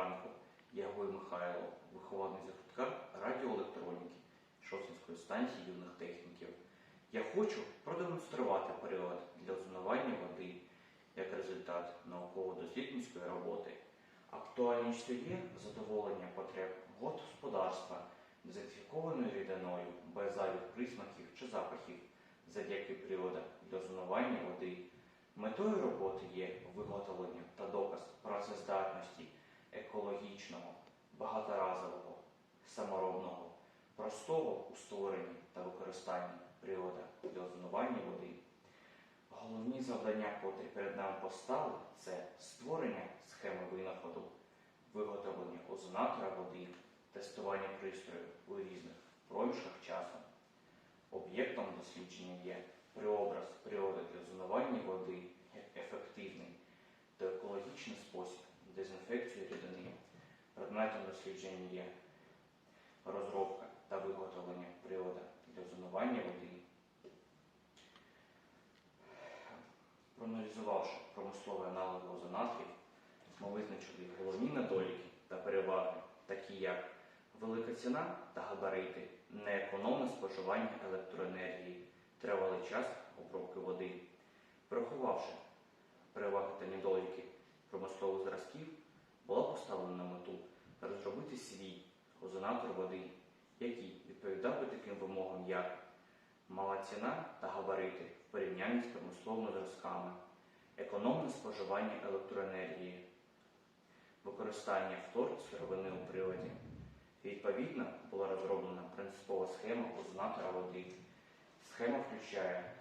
ранку. Я Гой Михайло, вихований гуртка радіоелектроніки Шосинської станції юних техніків. Я хочу продемонструвати період для озонування води як результат науково-дослідницької роботи. Актуальністю є задоволення потреб господарства дезінфікованою рідиною без зайвих присмаків чи запахів завдяки приладах для озонування води. Метою роботи є виготовлення та доказ працездатності екологічного, багаторазового, саморобного, простого у створенні та використанні приладу для озонування води. Головні завдання, котрі перед нами постали, це створення схеми винаходу, виготовлення озонатора води, тестування пристрою у різних проміжках часу. Об'єктом дослідження є преобраз природи для озонування води як ефективний та екологічний спосіб. Предметом дослідження є розробка та виготовлення приладу для озонування води. Проаналізувавши промислові аналоги озонаторів, ми визначили головні недоліки та переваги, такі як велика ціна та габарити, неекономне споживання електроенергії, тривалий час обробки води. Врахувавши переваги та недоліки промислових зразків, була поставлена на мету розробити свій озонатор води, який відповідав би таким вимогам, як мала ціна та габарити в порівнянні з промисловими зразками, економне споживання електроенергії, використання фтор сировини у природі. Відповідно, була розроблена принципова схема озонатора води. Схема включає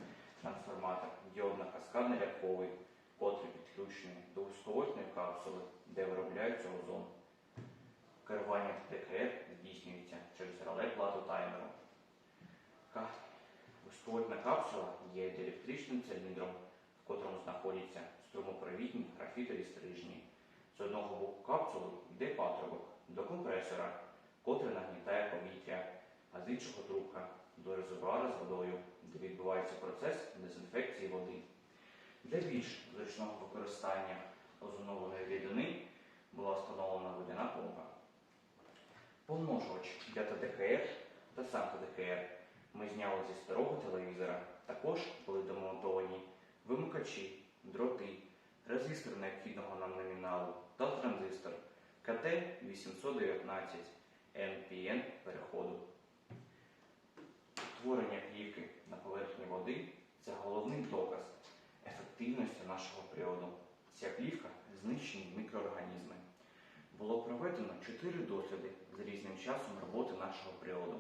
трансформатор діодно-каскадно-рядковий, котрий підключений до вузьковольтної капсули, де виробляється озон. Керування ТКР здійснюється через реле плату таймеру. Вузьковольтна капсула є діелектричним циліндром, в котрому знаходяться струмопровідні графітові стрижні. З одного боку капсули йде патрубок до компресора, котрий нагнітає повітря, а з іншого трубка до резервуара з водою, де відбувається процес дезінфекції води. Для більш зручного використання озонованої рідини була встановлена водяна помпа. Помножувач ТДКР та сам ТДКР ми зняли зі старого телевізора. Також були демонтовані вимикачі, дроти, резистор необхідного нам номіналу та транзистор КТ-819 NPN переходу. Утворення плівки на поверхні води це головний доказ ефективності нашого природу. Ця плівка знищені мікроорганізми. Було проведено чотири досліди з різним часом роботи нашого природу.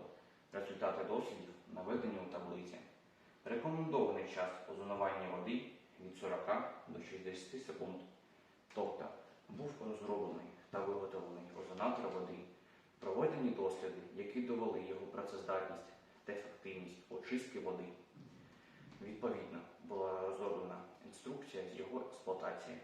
Результати дослідів наведені у таблиці. Рекомендований час озонування води від 40 до 60 секунд. Тобто був розроблений та виготовлений озонатор води, проведені досліди, які довели його працездатність та ефективність очистки води. Відповідно, була розроблена інструкція з його експлуатації.